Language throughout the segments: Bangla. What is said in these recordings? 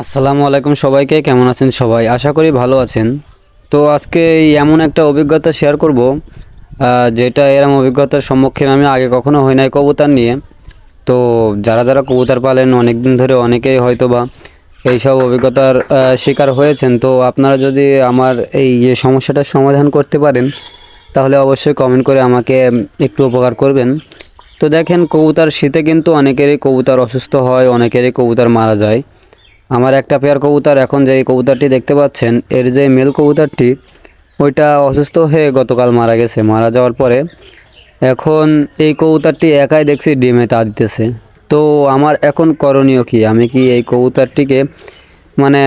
আসসালামু আলাইকুম সবাইকে, কেমন আছেন সবাই? আশা করি ভালো আছেন। তো আজকে এমন একটা অভিজ্ঞতা শেয়ার করব যেটা এরম অভিজ্ঞতার সম্মুখীন আমি আগে কখনো হই নাই কবুতর নিয়ে। তো যারা যারা কবুতর পালেন অনেক দিন ধরে অনেকেই হয়তো বা এইসব অভিজ্ঞতার শিকার হয়েছেন। তো আপনারা যদি আমার এই যে সমস্যাটার সমাধান করতে পারেন, তাহলে অবশ্যই কমেন্ট করে আমাকে একটু উপকার করবেন। তো দেখেন, কবুতর শীতে কিন্তু অনেকেরই কবুতর অসুস্থ হয়, অনেকেরই কবুতর মারা যায়। আমার একটা পেয়ার কবুতর এখন যে কবুতরটি দেখতে পাচ্ছেন, এর যে মেল কবুতরটি, ওইটা অসুস্থ হয়ে গতকাল মারা গেছে। মারা যাওয়ার পরে এখন এই কবুতরটি একাই দেখছি ডিমে তা দিতেছে। তো আমার এখন করণীয় কি? আমি কি এই কবুতরটিকে মানে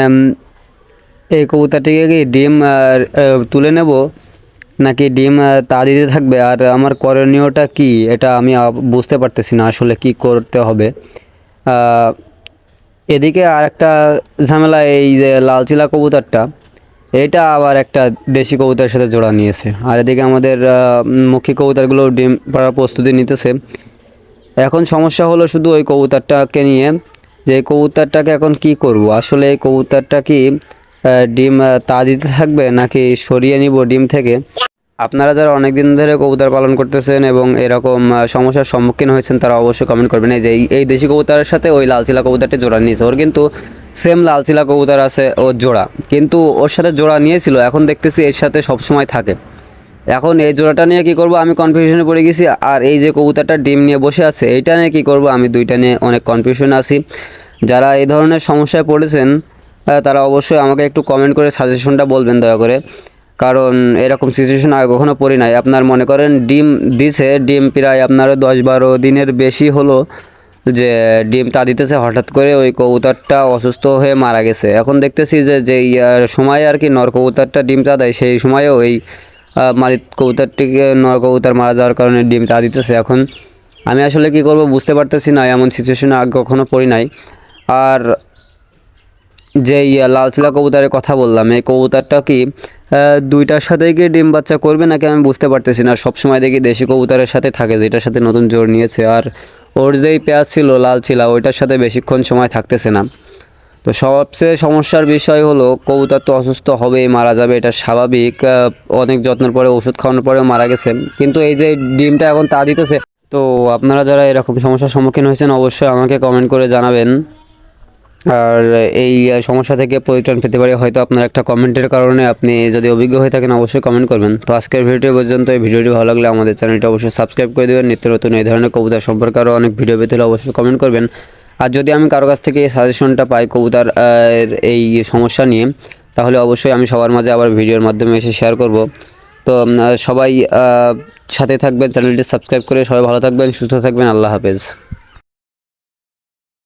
এই কবুতরটিকে কি ডিম তুলে নেব? নাকি ডিম তা দিতে থাকবে? আর আমার করণীয়টা কি? এটা আমি বুঝতে পারতেছি না আসলে কি করতে হবে। এদিকে আর একটা ঝামেলা এই যে লালচিলা কবুতরটা, এটা আবার একটা দেশি কবুতরের সাথে জোড়া নিয়েছে। আর এদিকে আমাদের মুখী কবুতরগুলো ডিম পাড়ার প্রস্তুতি নিতেছে। এখন সমস্যা হলো শুধু ওই কবুতরটাকে নিয়ে, যে কবুতরটাকে এখন কি করব? আসলে এই কবুতরটা কি ডিম তা দিতে থাকবে নাকি সরিয়ে নিব ডিম থেকে? আপনারা যারা অনেক দিন ধরে কবুতর পালন করতেছেন এবং এরকম সমস্যার সম্মুখীন হয়েছেন, তারা অবশ্যই কমেন্ট করবেন। এই যে, এই- দেশি কবুতরের সাথে ওই লালচিলা কবুতরটি জোড়া নিয়েছে। ওর কিন্তু সেম লালচিলা কবুতর আছে ওর জোড়া। কিন্তু ওর সাথে জোড়া নিয়েছিল, এখন দেখতেছি এর সাথে সবসময় থাকে। এখন এই জোড়াটা নিয়ে কি করব? আমি কনফিউশনে পড়ে গেছি। আর এই যে কবুতরটা ডিম নিয়ে বসে আছে এইটা নিয়ে কি করব? আমি দুইটা নিয়ে অনেক কনফিউশনে আছি। যারা এই ধরনের সমস্যায় পড়েছেন তারা অবশ্যই আমাকে একটু কমেন্ট করে সাজেশনটা বলবেন দয়া করে। কারণ এরকম সিচুয়েশন আগে কখনো পড়ি নাই। আপনার মনে করেন ডিম দিছে, ডিম প্রায় আপনার দশ বারো দিনের বেশি হলো যে ডিম তা দিতেছে, হঠাৎ করে ওই কবুতরটা অসুস্থ হয়ে মারা গেছে। এখন দেখতেছি যে যে সময় আর কি নর কবুতরটা ডিম তা দেয়, সেই সময়ও এই মালিক কবুতরটিকে নর কবুতর মারা যাওয়ার কারণে ডিম তা দিতেছে এখন। আমি আসলে কি করব বুঝতে পারতেছি না, এমন সিচুয়েশনে আগে কখনো পড়ি নাই। আর যে লালচিলা কবুতরের কথা বললাম, এই কবুতরটা কি দুইটার সাথে গিয়ে ডিম বাচ্চা করবে নাকি আমি বুঝতে পারতেছি না। সবসময় দেখি দেশি কবুতরের সাথে থাকে, যেটার সাথে নতুন জোর নিয়েছে। আর ওর যেই পেঁয়াজ ছিল, লাল ছিল, ওইটার সাথে বেশিক্ষণ সময় থাকতেছে না। তো সবচেয়ে সমস্যার বিষয় হলো, কবুতর তো অসুস্থ হবেই, মারা যাবে, এটা স্বাভাবিক। অনেক যত্নের পরে, ওষুধ খাওয়ানোর পরেও মারা গেছে। কিন্তু এই যে ডিমটা এখন তা দিতেছে, তো আপনারা যারা এরকম সমস্যার সম্মুখীন হয়েছেন, অবশ্যই আমাকে কমেন্ট করে জানাবেন। আর এই সমস্যা থেকে পরিত্রাণ পেতে পারি, হয়তো আপনার একটা কমেন্টের কারণে আপনি যদি অভিজ্ঞ হয়ে থাকেন, অবশ্যই কমেন্ট করবেন। তো আজকের ভিডিও পর্যন্ত, এই ভিডিওটি ভালো লাগলে আমাদের চ্যানেলটি অবশ্যই সাবস্ক্রাইব করে দেবেন। নিত্য নতুন এই ধরনের কবিতা সম্পর্কে আরও অনেক ভিডিও পেতে হলে অবশ্যই কমেন্ট করবেন। আর যদি আমি কারও কাছ থেকে সাজেশনটা পাই কবুতার এই সমস্যা নিয়ে, তাহলে অবশ্যই আমি সবার মাঝে আবার ভিডিওর মাধ্যমে এসে শেয়ার করব। তো সবাই সাথে থাকবেন, চ্যানেলটি সাবস্ক্রাইব করে সবাই ভালো থাকবেন, সুস্থ থাকবেন। আল্লাহ হাফেজ।